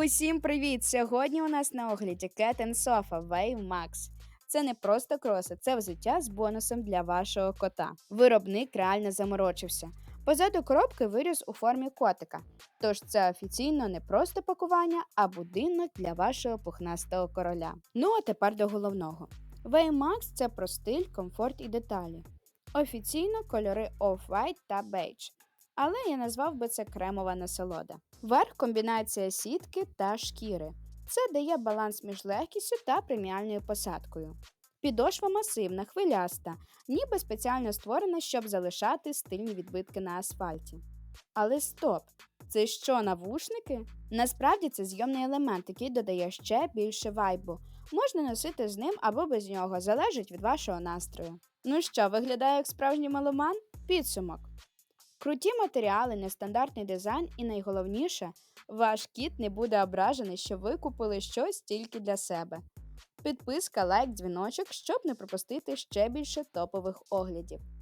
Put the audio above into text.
Усім привіт! Сьогодні у нас на огляді Cat Sofa Wave Max. Це не просто кроси, це взуття з бонусом для вашого кота. Виробник реально заморочився. Позаду коробки виріс у формі котика. Тож це офіційно не просто пакування, а будинок для вашого пухнастого короля. Ну а тепер до головного. Max – це про стиль, комфорт і деталі. Офіційно кольори Off-White та Beige. Але я назвав би це кремова насолода. Верх комбінація сітки та шкіри. Це дає баланс між легкістю та преміальною посадкою. Підошва масивна, хвиляста, ніби спеціально створена, щоб залишати стильні відбитки на асфальті. Але стоп! Це що, навушники? Насправді це зйомний елемент, який додає ще більше вайбу. Можна носити з ним або без нього, залежить від вашого настрою. Ну що, виглядає як справжній меломан? Підсумок. Круті матеріали, нестандартний дизайн і найголовніше, ваш кіт не буде ображений, що ви купили щось тільки для себе. Підписка, лайк, дзвіночок, щоб не пропустити ще більше топових оглядів.